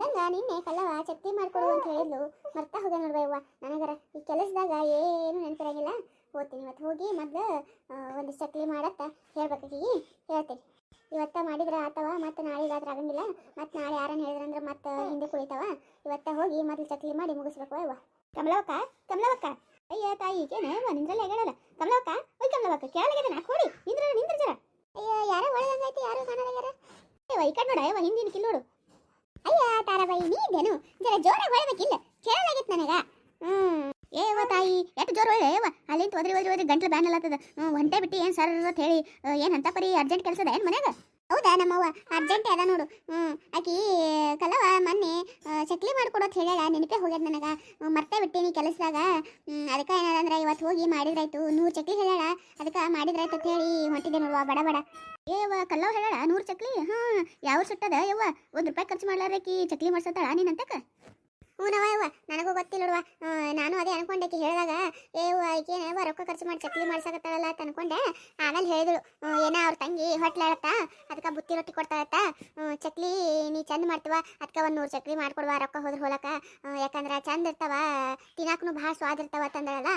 ಅಂದಂಗ ನಿನ್ನೆ ಕಲ್ಲವ ಚಕ್ತಿ ಮಾಡ್ಕೊಡು ಅಂತ ಹೇಳಿದ್ಲು. ಮರ್ತಾ ಹೋದ ನೋಡ್ಬಯ್ಯವ್ವ ನನಗರ ಈ ಕೆಲಸದಾಗ ಏನು ನೆನಪಿರಂಗಿಲ್ಲ. ಓದ್ತೀನಿ ಇವತ್ತು ಹೋಗಿ ಮೊದಲು ಒಂದು ಚಕ್ಲಿ ಮಾಡತ್ತ ಹೇಳ್ಬೇಕಾಗಿ ಹೇಳ್ತೀನಿ. ಇವತ್ತ ಮಾಡಿದ್ರೆ ಆತವ, ಮತ್ತೆ ನಾಳೆಗಾದ್ರೆ ಆಗಂಗಿಲ್ಲ. ಮತ್ತೆ ನಾಳೆ ಯಾರನ್ನ ಹೇಳಿದ್ರಂದ್ರೆ ಮತ್ತೆ ಹಿಂದೆ ಕುಳಿತಾವ. ಇವತ್ತ ಹೋಗಿ ಮೊದಲು ಚಕ್ಲಿ ಮಾಡಿ ಮುಗಿಸ್ಬೇಕು ಯವ್ವ ಕಮಲವಕ್ಕ ಕಮಲವಕ್ಕ ಅಯ್ಯ ತಾಯಿ ಏನೇವ ನಿಂದ್ರಲ್ಲ ಹೇಳಲ್ಲ. ಕಮಲವಕ್ಕ ಓಯ್ ಕಮಲವಕ್ಕ ಕೇಳಲಾಗಿದೆ ನಾ ಕೊಡಿ ನಿಂದ್ರ ನಿಂದ್ರ ಜರ. ಅಯ್ಯ, ಯಾರ ಒಳಗಂಗೈತಿ ಯಾರು ಕಾಣಲಾಗ್ಯಾರ ಅಯ್ಯವ ಈ ಕಡೆ ನೋಡ ಅಯ್ಯವ ಹಿಂದಿನ ಕಿಲ್ ನೋಡು ಅಯ್ಯ ತಾರಾಬಾಯಿ ನೀದೇನು ಜರ ಜೋರಾಗಿ ಹೊಳ್ಬೇಕಿಲ್ಲ ಕೇಳಲಾಗಿತ್ತು ನನಗ. ಹ್ಮ್. ಏವ ತಾಯಿ, ಎಷ್ಟು ಜೋರು ಹೊಳೆ ಏವ ಅಲ್ಲಿಂದ ಒದ್ರಿ ಒದ್ರಿ ಒದ್ರಿ ಗಂಟ್ಲು ಬ್ಯಾನ್ ಅಲ್ಲತ್ತದ ಒಂಟೆ ಬಿಟ್ಟು ಏನು ಸರ್ ಅಂತ ಹೇಳಿ ಏನ್ ಅಂತ ಪರಿ, ಅರ್ಜೆಂಟ್ ಕೆಲಸದ ಏನು ಮನ್ಯಾಗ? ಹೌದಾ ನಮ್ಮವ್ವ, ಅರ್ಜೆಂಟ್ ಅದ ನೋಡು. ಹ್ಮ್, ಆಕಿ ಕಲವ ಮೊನ್ನೆ ಚಕ್ಲಿ ಮಾಡ್ಕೊಡೋದು ಹೇಳ್ಯಾಳ. ನೆನಪೇ ಹೋಗ್ಯದ ನನಗ. ಮರ್ತೇ ಬಿಟ್ಟೀನಿ ಕೆಲಸದಾಗ. ಅದಕ್ಕೆ ಏನಾದ್ರೆ ಇವತ್ತು ಹೋಗಿ ಮಾಡಿದ್ರಾಯ್ತು. ನೂರು ಚಕ್ಲಿ ಹೇಳ್ಯಾಳ. ಅದಕ್ಕೆ ಮಾಡಿದ್ರಾಯ್ತು ಅಂತ ಹೇಳಿ ಹೊಂಟಿದ್ದೆ ನೋಡುವ ಬಡ ಬಡ ಏವ ಕಲ್ಲವ್ ಹೇಳ್ಯಾಳ, ನೂರು ಚಕ್ಲಿ? ಹ್ಮ್ ಯಾವ ಸುಟ್ಟದ ಯವ್ವ? ಒಂದು ರೂಪಾಯಿ ಖರ್ಚು ಮಾಡ್ಲಾರಕಿ ಚಕ್ಲಿ ಮಾಡ್ಸತ್ತಾಳ ನೀನಂತಕ್ಕ ಹ್ಞೂ ನವ ಯವ್ವ, ನನಗೂ ಗೊತ್ತಿಲ್ಲ ನೋಡುವ. ನಾನು ಅದೇ ಅನ್ಕೊಂಡೆ ಹೇಳಿದಾಗ. ಏವ ಈಕೇನವ ರೊಕ್ಕ ಖರ್ಚು ಮಾಡಿ ಚಕ್ಲಿ ಮಾಡ್ಸಕತ್ತಾಳಲ್ಲ ಅಂತ ಅನ್ಕೊಂಡೆ. ಆಮೇಲೆ ಹೇಳಿದಳು ಏನ ಅವ್ರ ತಂಗಿ ಹೊಟ್ಲಾಳತ್ತ ಅದಕ್ಕೆ ಬುತ್ತಿ ರೊಟ್ಟಿ ಕೊಡ್ತಾಳತ್ತ. ಚಕ್ಲಿ ನೀ ಚಂದ ಮಾಡ್ತೀವ, ಅದಕ್ಕೆ ಒಂದು ನೂರು ಚಕ್ಲಿ ಮಾಡ್ಕೊಡ್ವ, ರೊಕ್ಕ ಹೋದ್ರೆ ಹೋಲಕ ಯಾಕಂದ್ರೆ ಚಂದ ಇರ್ತಾವ, ತಿನ್ನಾಕನು ಭಾಳ ಸ್ವಾದ ಇರ್ತಾವ ತಂದಳಲ್ಲ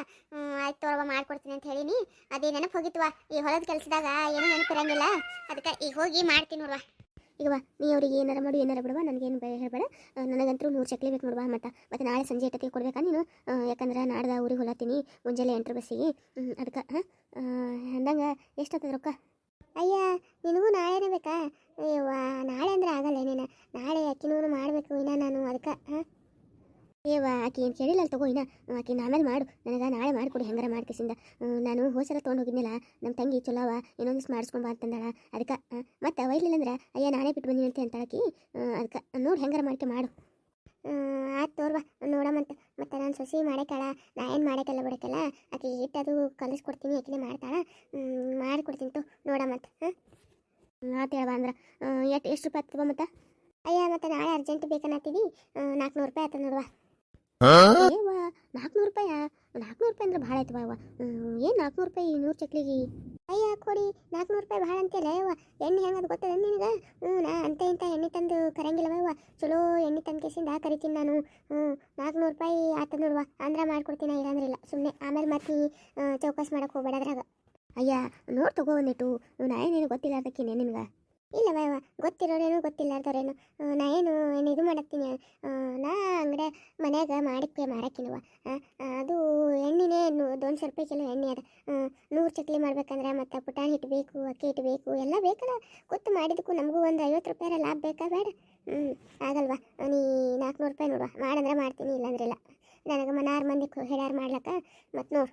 ಆಯ್ತು ತೋರವ ಮಾಡ್ಕೊಡ್ತೀನಿ ಅಂತ ಹೇಳಿನಿ. ಅದೇ ನೆನಪು ಹೋಗಿತ್ವ ಈ ಹೊಲದ ಕೆಲಸದಾಗ ಏನೂ ನೆನಪಿರಂಗಿಲ್ಲ. ಅದಕ್ಕೆ ಈಗ ಹೋಗಿ ಮಾಡ್ತೀನಿ ನೋಡ್ವಾ. ಈಗವಾ ನೀ ಅವ್ರಿಗೆ ಏನಾರ ಮಾಡು, ಏನಾರ ಬಿಡುವ, ನನಗೇನು ಹೇಳ್ಬೇಡ. ನನಗಂತೂ ನೂರು ಚಕ್ಲಿ ಬೇಕು ನೋಡುವ ಮತ್ತೆ. ಮತ್ತು ನಾಳೆ ಸಂಜೆ ಎಟ್ಟಕ್ಕೆ ಕೊಡ್ಬೇಕಾ ನೀನು? ಯಾಕಂದ್ರೆ ನಾಡ್ದ ಊರಿಗೆ ಹೊಲತ್ತೀನಿ ಮುಂಜಾನೆ ಎಂಟ್ರ ಬಸ್ಸಿಗೆ. ಅದಕ್ಕೆ, ಹಾಂ? ಅಂದಂಗೆ ಎಷ್ಟಾಗ್ತದೆ ರೊಕ್ಕ? ಅಯ್ಯ, ನಿನಗೂ ನಾಳೆನೇ ಬೇಕಾ? ಅಯ್ಯವ್ವ, ನಾಳೆ ಅಂದ್ರೆ ಆಗಲ್ಲ ನೀನು ನಾಳೆ ಅಕ್ಕಿನೂ ಮಾಡಬೇಕು, ಇನ್ನ ನಾನು ಅದಕ್ಕೆ ಹಾಂ? ಏವ ಆಕೆ ಏನು ಕೇಳಿಲ್ಲ ತಗೋ ಇನ್ನ. ಆಕೆ ಆಮೇಲೆ ಮಾಡು. ನನಗೆ ನಾಳೆ ಮಾಡಿಕೊಡಿ, ಹೆಂಗಾರ ಮಾಡ್ಕೇಸಿಂದ. ನಾನು ಹೋಸಲ ತೊಗೊಂಡು ಹೋಗಿದ್ನಲ್ಲ ನಮ್ಮ ತಂಗಿ ಚಲೋವ ಇನ್ನೊಂದಿಷ್ಟು ಮಾಡಿಸ್ಕೊಂಬ ಅಂತಂದಾಳ ಅದಕ್ಕೆ ಮತ್ತೆ ಒಯ್ಲಿಲ್ಲ ಅಂದ್ರೆ, ಅಯ್ಯ, ನಾನೇ ಬಿಟ್ಟು ಬಂದಿನಂತೆ ಅಂತ ಅಂತಾಳಕಿ ಅದಕ್ಕೆ ನೋಡಿ ಹೆಂಗಾರ ಮಾಡ್ಕೆ ಮಾಡು. ಆಯ್ತು ತೋರ್ವ ನೋಡಮಂತ ಮತ್ತೆ ನಾನು ಸೊಸಿ ಮಾಡೋಕ್ಕಲ್ಲ ನಾ ಏನು ಮಾಡೋಕ್ಕಲ್ಲ ಬಿಡೋಕ್ಕಲ್ಲ ಆಕೆ ಹಿಟ್ಟದು ಕಲಿಸ್ಕೊಡ್ತೀನಿ ಯಾಕೆ ಮಾಡ್ತಾಳ. ಮಾಡಿಕೊಡ್ತೀನಿ ತೋ ನೋಡಮಂತ ಹಾಂ? ಆತು ಹೇಳವ ಅಂದ್ರೆ ಎಷ್ಟು ಎಷ್ಟು ರೂಪಾಯಿ ಆಗ್ತವ ಮತ್ತೆ? ಅಯ್ಯ ಮತ್ತೆ ನಾಳೆ ಅರ್ಜೆಂಟ್ ಬೇಕನ್ನತ್ತೀವಿ ನಾಲ್ಕುನೂರು ರೂಪಾಯಿ ಆಯ್ತು ನೋಡುವ. ನಾಲ್ಕುನೂರು ರೂಪಾಯ? ನಾಲ್ಕುನೂರು ರೂಪಾಯಿ ಅಂದ್ರೆ ಭಾಳ ಆಯ್ತವ ಏನು ನಾಲ್ಕುನೂರು ರೂಪಾಯಿ ನೂರು ಚಕ್ಲಿಗೆ? ಅಯ್ಯ, ಕೊಡಿ. ನಾಲ್ಕುನೂರು ರೂಪಾಯಿ ಭಾಳ ಅಂತೀಯಲ್ಲ, ಯವ್ವ. ಎಣ್ಣೆ ಹೆಂಗೆ ಅದು ಗೊತ್ತದ ನಿನಗೆ? ಹ್ಞೂ ನಾ ಅಂತ ಇಂಥ ಎಣ್ಣೆ ತಂದು ಕರಂಗಿಲ್ಲವ, ಯವ್ವ. ಚಲೋ ಎಣ್ಣೆ ತಂದು ಕೇಸಿಂದ ಕರಿತೀನಿ ನಾನು. ಹ್ಞೂ ನಾಲ್ಕುನೂರು ರೂಪಾಯಿ ಆತ ನೋಡುವ. ಅಂದ್ರೆ ಮಾಡ್ಕೊಡ್ತೀನಿ ಇಲ್ಲಾಂದ್ರೆ ಇಲ್ಲ. ಸುಮ್ಮನೆ ಆಮೇಲೆ ಮತ್ತೆ ಚೌಕಾಸ್ ಮಾಡಕ್ಕೆ ಹೋಗ್ಬೇಡ ಅದ್ರಾಗ. ಅಯ್ಯ, ನೋಡಿ ತಗೋ ಒಂದಿಟ್ಟು. ನಾ ಏನು ಗೊತ್ತಿಲ್ಲ ಅದಕ್ಕೆ ನಿನಗೆ. ಇಲ್ಲ ಯವ್ವ ಗೊತ್ತಿರೋರೇನು ಗೊತ್ತಿಲ್ಲಾರ್ದವ್ರೇನು ಆ, ನಾ ಏನು ಏನು ಇದು ಮಾಡತ್ತೀನಿ? ನಾ ಅಂಗಡಿ ಮನ್ಯಾಗ ಮಾಡಿಕ್ಕೆ ಮಾರಕ್ಕಿಲ್ವ ಅದು ಎಣ್ಣೆನೇ ದೊಂದು ರೂಪಾಯಿ ಕಿಲೋ ಎಣ್ಣೆ ಅದ. ನೂರು ಚಕ್ಲಿ ಮಾಡ್ಬೇಕಂದ್ರೆ ಮತ್ತು ಪುಟಾಣಿ ಹಿಟ್ಟು ಅಕ್ಕಿ ಹಿಟ್ಟು ಎಲ್ಲ ಬೇಕಲ್ಲ. ಗೊತ್ತು ಮಾಡಿದಕ್ಕೂ ನಮಗೂ ಒಂದು ಐವತ್ತು ರೂಪಾಯಿ ಲಾಭ ಬೇಕಾ ಬೇಡ. ಹ್ಞೂ ಆಗಲ್ವಾ? ನೀ ನಾಲ್ಕುನೂರು ರೂಪಾಯಿ ನೋಡುವ. ಮಾಡಂದ್ರೆ ಮಾಡ್ತೀನಿ ಇಲ್ಲಾಂದ್ರೆ ಇಲ್ಲ. ನನಗೆ ಮನಾರು ಮಂದಿ ಹೇಳ್ಯಾರ ಮಾಡ್ಲಕ್ಕ? ಮತ್ತು ನೋಡು.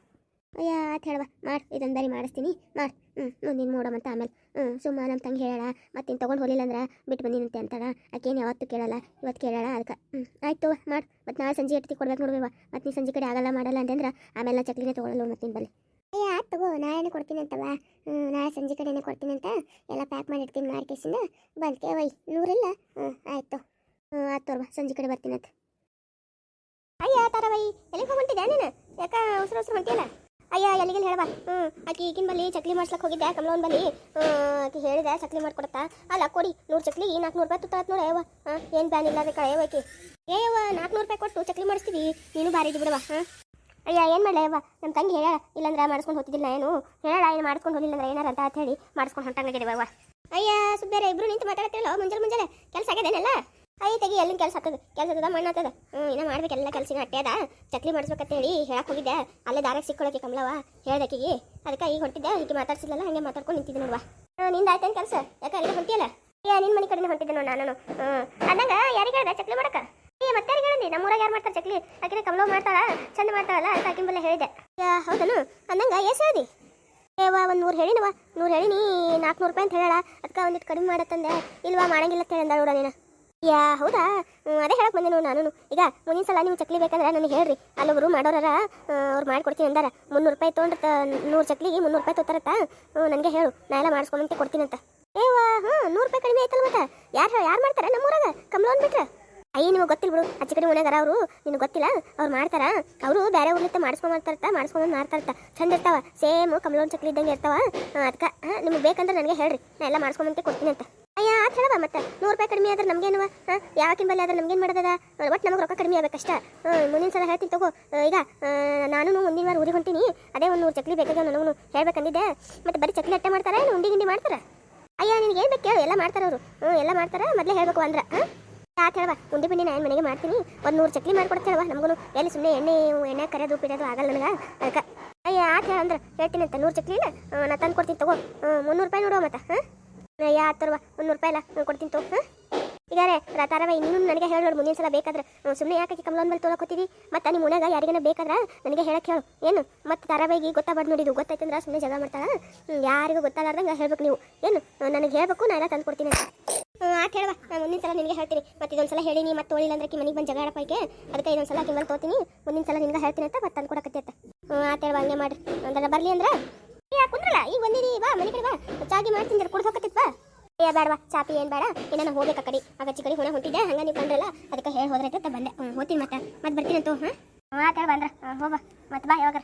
ಅಯ್ಯ ಅಂತ ಹೇಳವ. ಮಾಡು ಇದೊಂದು ಬರಿ ಮಾಡಿಸ್ತೀನಿ. ಮಾಡ್ ಹ್ಞೂ ಮುಂದಿನ ಅಂತ ಆಮೇಲೆ. ಹ್ಞೂ ಸುಮ್ಮ ನಮ್ಮ ತಂಗಿ ಹೇಳ ಮತ್ತಿನ್ನು ತೊಗೊಂಡು ಹೋಲಿಲ್ಲ ಅಂದ್ರೆ ಬಿಟ್ಟು ಬಂದಿನಂತೆ ಅಂತಾಳ. ಆಕೇನು ಯಾವತ್ತೂ ಕೇಳಲ್ಲ. ಇವತ್ತು ಕೇಳಲ್ಲ ಅದಕ್ಕೆ ಹ್ಞೂ ಆಯ್ತು ಮಾಡ್. ಮತ್ತು ನಾಳೆ ಸಂಜೆ ಎಟ್ಟಿ ಕೊಡ್ಬೇಕು ನೋಡುವ ಮತ್ತು ನೀ ಸಂಜೆ ಕಡೆ ಆಗಲ್ಲ ಮಾಡಲ್ಲ ಅಂತಂದ್ರೆ ಆಮೇಲೆ ಚಕ್ಲಿನೇ ತೊಗೊಳಲ್ಲ ಮತ್ತೆ ನಿನ್ನ ಬಲ್ಲಿ. ಏ ಆಯ್ತು ತಗೋ ನಾಳೆನೇ ಕೊಡ್ತೀನಿ ಅಂತವ ಹ್ಞೂ ನಾಳೆ ಸಂಜೆ ಕಡೆನೇ ಕೊಡ್ತೀನಿ ಅಂತ ಎಲ್ಲ ಪ್ಯಾಕ್ ಮಾಡಿ ಇಡ್ತೀನಿ ಮಾರ್ಕೇಸಿಂದ. ಬಂದ್ಕೆ ಒಯ್ ನೂರಿಲ್ಲ? ಹ್ಞೂ ಆಯಿತು ಹ್ಞೂ ಆಯ್ತು ತೋರ್ವ ಸಂಜೆ ಕಡೆ ಬರ್ತೀನಿ ಅಂತ. ಅಯ್ಯ ಬೈ ಎಲ್ಲಿಗೆ ಹೋಗ್ಬಿಟ್ಟಿದ್ದೆ ನೀನು? ಯಾಕೆ ಉಸಿರು ಉಸಿರು ಹೊಂಟಿಯಲ್ಲ? ಅಯ್ಯ ಎಲ್ಲಿಗೆ ಹೇಳವ ಹ್ಞೂ ಆಕೆ ಈಗಿನ ಬಲ್ಲಿ ಚಕ್ಲಿ ಮಾಡ್ಸ್ಲಕ್ಕೆ ಹೋಗಿದ್ದೆ, ಕಮಲವನ್ ಬಲ್ಲಿ. ಆಕೆ ಹೇಳಿದೆ, ಚಕ್ಲಿ ಮಾಡ್ಕೊಡತ್ತ. ಅಲ್ಲ, ಕೊಡಿ, ನೂರು ಚಕ್ಲಿ ನಾಲ್ಕುನೂರು ರೂಪಾಯಿ ತುತ್ತಾತ್ ನೋಡಿ ಅಯ್ಯವ ಏನು ಬ್ಯಾನ್ ಇಲ್ಲ ಅದಕ್ಕೆ ಅಯ್ಯವ ಆಕಿ. ಏಯವ್ವ ನಾಲ್ಕುನೂರು ರೂಪಾಯಿ ಕೊಟ್ಟು ಚಕ್ಲಿ ಮಾಡಿಸ್ತೀವಿ, ನೀನು ಭಾರಿ ಬಿಡವ ಹಾಂ. ಅಯ್ಯ, ಏನು ಮಾಡಲ ನಮ್ಮ ತಂಗಿ ಹೇಳ, ಇಲ್ಲಂದ್ರೆ ಮಾಡಿಸ್ಕೊಂಡು ಹೋಗ್ತಿದ್ದಿಲ್ಲ ಏನು? ಹೇಳ ಏನು ಮಾಡ್ಕೊಂಡು ಹೋಗಿಲ್ಲ ಅಂದ್ರೆ ಏನಾರ ಅಂತ ಹೇಳಿ, ಮಾಡಿಸ್ಕೊಂಡು ಹೊಂಟಂಗಾಗಿದ್ದೇವ ಅಯ್ಯ ಸುಬ್ಬೇರೆ ಇಬ್ರು ನಿಂತು ಮಾತಾಡ್ತಿರಲ್ಲ ಮುಂಜಾನೆ ಮುಂಜಾನೆ ಕೆಲಸ ಆಗ್ಯದೇನಲ್ಲ ಅಯ್ಯ, ತೆಗಿ, ಎಲ್ಲಿನ ಕೆಲಸ ಆಗ್ತದೆ? ಕೆಲಸ ಅದ ಮಣ್ಣು ಆಗ್ತದ? ಹ್ಞೂ ಇನ್ನೂ ಮಾಡ್ಬೇಕೆಲ್ಲ ಕೆಲಸ ಅಟ್ಟೆ ಅದ. ಚಕ್ಲಿ ಮಾಡಿಸ್ಬೇಕಂತ ಹೇಳಿ ಹೇಳಕ್ ಹೋಗಿದ್ದೆ. ಅಲ್ಲೇ ದಾರಕ್ಕೆ ಸಿಕ್ಕೊಳಕ್ಕೆ ಕಮಲವ ಹೇಳ್ದಕ್ಕಿಗೆ. ಅದಕ್ಕೆ ಈಗ ಹೊಂಟಿದ್ದೆ. ಹೀಗೆ ಮಾತಾಡ್ಸಿಲ್ಲಲ್ಲ ಹಂಗೆ ಮಾತಾಡ್ಕೊಂಡು ನಿಂತಿದ್ದೆ ನೋಡುವ. ನಿಂದ ಆಯ್ತೇನು ಕೆಲಸ? ಯಾಕೆ ಅಲ್ಲಿ ಹೊಂಟಿಯಲ್ಲ? ಏ ನಿನ್ನ ಮನೆ ಕಡೆನೇ ಹೊಂಟಿದ್ದೆ ನೋಡಿ ನಾನು ಹ್ಞೂ ಅಂದಂಗ ಯಾರಿಗೆ ಹೇಳ್ದೆ ಚಕ್ಲಿ ಮಾಡಕ? ಏ ಮತ್ತೆ ಯಾರಿಗೆ ನಮ್ಮ ನಮ್ಮೂರಾಗ ಯಾರು ಮಾಡ್ತಾರೆ ಚಕ್ಲಿ? ಆಕಿನ ಕಮಲವ್ ಮಾಡ್ತಾಳ? ಚಂದ ಮಾಡ್ತಾಳಲ್ಲ, ಅಂತ ಬಲ್ಲ ಹೇಳಿದೆ. ಯಾ ಹೌದನು? ಅಂದಂಗ ಎಷ್ಟು ಹೇಳ್ದಿ ಏವ ಒಂದು ನೂರು ಹೇಳಿನವ ನೂರು ಹೇಳಿನಿ ನಾಲ್ಕುನೂರು ರೂಪಾಯಿ ಅಂತ ಹೇಳ ಅದಕ್ಕೆ ಒಂದಿಟ್ಟು ಕಡಿಮೆ ಮಾಡತ್ತಂದೆ. ಇಲ್ವಾ, ಮಾಡಂಗಿಲ್ಲ ಅಂತ ಹೇಳಿದ ನೋಡ ನೀನು. ಯಾ, ಹೌದಾ? ಅದೇ ಹೇಳಕ್ ಬಂದೆ ನೋಡು ನಾನು ಈಗ ಮುಂದಿನ ಸಲ ನೀವು ಚಕ್ಲಿ ಬೇಕಂದ್ರೆ ನನಗೆ ಹೇಳ್ರಿ. ಅಲ್ಲೊಬ್ರು ಮಾಡೋರ ಅವ್ರು ಮಾಡ್ಕೊಡ್ತೀನಿ ಅಂದಾರ. ಮುನ್ನೂರು ರೂಪಾಯಿ ತೊಗೊಂಡ್ರತ ನೂರು ಚಕ್ಲಿಗೆ ಮುನ್ನೂರು ರೂಪಾಯಿ ತೊಗೊತಾರತ್ತ? ನನಗೆ ಹೇಳು. ನಾ ಎಲ್ಲ ಮಾಡಿಸ್ಕೊಂಬಂತ ಕೊಡ್ತೀನಿ ಅಂತ. ಏವ ಹ್ಞೂ ನೂರು ರೂಪಾಯಿ ಕಡಿಮೆ ಆಯ್ತಲ್ಲ ಮತ್ತೆ? ಯಾರು ಯಾರು ಮಾಡ್ತಾರೆ ನಮ್ಮೂರಾಗ? ಕಮಲೋನ್ ಬಿಟ್ರೆ? ಅಯ್ಯ, ನಿಮಗೆ ಗೊತ್ತಿಲ್ಲ ಬಿಡು. ಅಚ್ಚ ಕಡೆ ಮನೆಗಾರ ಅವರು ನಿನಗೆ ಗೊತ್ತಿಲ್ಲ? ಅವ್ರು ಮಾಡ್ತಾರ? ಅವರು ಬೇರೆ ಊರ್ಲಿತ್ತ ಮಾಡ್ಸ್ಕೊಂಡ್ ಮಾಡ್ತಾರತ್ತ? ಮಾಡ್ಸ್ಕೊಂಡು ಮಾಡ್ತಾರತ್ತ ಚಂದ ಇರ್ತಾವ. ಸೇಮ್ ಕಮಲೋನ್ ಚಕ್ಲಿ ಇದ್ದಂಗೆ ಇರ್ತಾವ. ಅದಕ್ಕೆ ನಿಮ್ಗೆ ಬೇಕಂದ್ರೆ ನನಗೆ ಹೇಳ್ರಿ. ನಾ ಎಲ್ಲ ಮಾಡ್ಸ್ಕೊಂಡಂತೆ ಕೊಡ್ತೀನಿ ಅಂತ. ಅಯ್ಯ ಆತ್ ಹೇಳವ ಮತ್ತೆ. ನೂರು ರೂಪಾಯಿ ಕಡಿಮೆ ಆದ್ರೆ ನಮ್ಗೇನುವ ಯಾವಾಗಿನ ಬಲ್ಲಿ ಆದ್ರೆ ನಮ್ಗೇನು ಮಾಡೋದದ ಒಟ್ಟು ನಮಗೆ ರೊಕ್ಕ ಕಡಿಮೆ ಆಗ್ಬೇಕಷ್ಟ ಮುಂದಿನ ಸಲ ಹೇಳ್ತೀನಿ ತಗೋ. ಈಗ ನಾನು ಮುಂದಿನ ವಾರ ಊರಿಗೆ ಹೊಂಟೀನಿ. ಅದೇ ಒಂದು ನೂರು ಚಕ್ಲಿ ಬೇಕಾಗ ನನಗೂ ಹೇಳ್ಬೇಕಂದಿದ್ದೆ. ಮತ್ತೆ ಬರೀ ಚಕ್ಲಿ ಅಟ್ಟೆ ಮಾಡ್ತಾರೆ ಏನು? ಉಂಡಿ ಗಿಂಡಿ ಮಾಡ್ತಾರೆ? ಅಯ್ಯ, ನಿನಗೆ ಏನು ಬೇಕು ಎಲ್ಲ ಮಾಡ್ತಾರೆ ಅವರು. ಹ್ಞೂ ಎಲ್ಲ ಮಾಡ್ತಾರೆ. ಮೊದಲೇ ಹೇಳಬೇಕು ಅಂದ್ರೆ. ಹಾಂ? ಆತ ಹೇಳವ ಉಂಡಿ ಪಿಂಡಿ ನಾನು ಮನೆಗೆ ಮಾಡ್ತೀನಿ? ಒಂದು ನೂರು ಚಕ್ಲಿ ಮಾಡ್ಕೊಡ್ತೇಳವ ನಮಗೂ ಎಲ್ಲಿ ಸುಮ್ಮನೆ ಎಣ್ಣೆ ಎಣ್ಣೆ ಕರೆಯೋದು ಪಿಡಿಯೋದು ಆಗಲ್ಲ ನನಗೆ. ಅಯ್ಯ ಆತ ಹೇಳ ಅಂದ್ರೆ ಹೇಳ್ತೀನಿ ಅಂತ. ನೂರು ಚಕ್ಲಿ ನಾ ತಂದು ಕೊಡ್ತೀನಿ ತಗೋ ಮುನ್ನೂರು ರೂಪಾಯಿ ನೋಡುವ ಮತ್ತೆ. ಹಾಂ? ಯಾ ಹತ್ತರವ ಮುನ್ನೂರು ರೂಪಾಯಿ ಇಲ್ಲ ನಾನು ಕೊಡ್ತೀನಿ ತೋ, ಹಾಂ? ಈಗ ರೇ ಇನ್ನೂ ನನಗೆ ಹೇಳಿ ನೋಡಿ, ಮುಂದಿನ ಸಲ ಬೇಕಾದ್ರೆ. ಸುಮ್ಮನೆ ಯಾಕೆ ಕಮಲೋನ್ ಮೇಲೆ ತೊಗೊಳಕೋತೀವಿ ಮತ್ತು ನಿಮ್ಮ ಮನ್ಯಾಗ ಯಾರಿಗೇನ ಬೇಕಾದ್ರೆ ನನಗೆ ಹೇಳಕ್ಕೆ ಹೇಳು. ಏನು? ಮತ್ತು ತಾರಾಬಾಯಿಗೆ ಗೊತ್ತಾಗ್ಬಾರ್ದು ನೋಡಿ, ಇದು ಗೊತ್ತಾಯ್ತಂದ್ರೆ ಸುಮ್ಮನೆ ಜಗಳ ಮಾಡ್ತಾಳ? ಯಾರಿಗೂ ಗೊತ್ತಾಗಲಾರ್ದಂಗೆ ಹೇಳ್ಬೇಕು ನೀವು. ಏನು? ನನಗೆ ಹೇಳ್ಬೇಕು, ನಾನು ಎಲ್ಲ ತಂದು ಕೊಡ್ತೀನಿ ಆತ ಹೇಳುವ. ನಾನು ಮುಂದಿನ ಸಲ ನಿನಗೆ ಹೇಳ್ತೀನಿ. ಮತ್ತೆ ಇದೊಂದು ಸಲ ಹೇಳಿ ನೀ ಮತ್ತೆ ಹೋಳಿಲ್ಲ ಅಂದ್ರೆ ಮನೆಗೆ ಬಂದು ಜಗಳ ಪೈಕೆ ಅದಕ್ಕೆ ಇದೊಂದು ಸಲ ಕಿಮ್ಮಲ್ಲಿ ತೋತೀನಿ. ಮುಂದಿನ ಸಲ ನಿನಗೆ ಹೇಳ್ತೀನಿ ಅಂತ ಮತ್ತೆ ತಂದು ಕೊಡಕತ್ತಿ ಅಂತ. ಹ್ಞೂ ಹೇಳುವ, ಹಂಗೆ ಮಾಡಿ ಅಂದ್ರೆ ಬರಲಿ ಅಂದ್ರೆ? ಏ ಕುಂದ್ರಲ್ಲ? ಈಗ ಬಂದಿರಿ, ಬಾ, ಮನೆ ಕಡೆ ಬಾ. ಚಾಗಿ ಮಾಡ್ತೀನಿ ಕುಡ್ದು ಏ ಬೇಡವಾ ಚಾಪಿ ಏನು ಬೇಡ. ಇನ್ನ ನಾನು ಹೋಗ್ಬೇಕು ಆ ಕಡೆ. ಆಗ ಚಿಕ್ಕಡಿ ಹೊಣ ಹೊಂಟಿದ್ದೆ ಹಂಗೆ ನೀವು ಕಂಡ್ರಲ್ಲ, ಅದಕ್ಕೆ ಹೇಳಿ ಹೋದ್ರೈತೆ ಬಂದೆ. ಹ್ಞೂ ಮತ್ತೆ. ಮತ್ತೆ ಬರ್ತೀನಿ ಅಂತ ಹಾಂ ಆತ ಹೇಳಿ ಬಂದ್ರ ಹೋಗ ಮತ್ತೆ ಬಾ ಯಾವಾಗ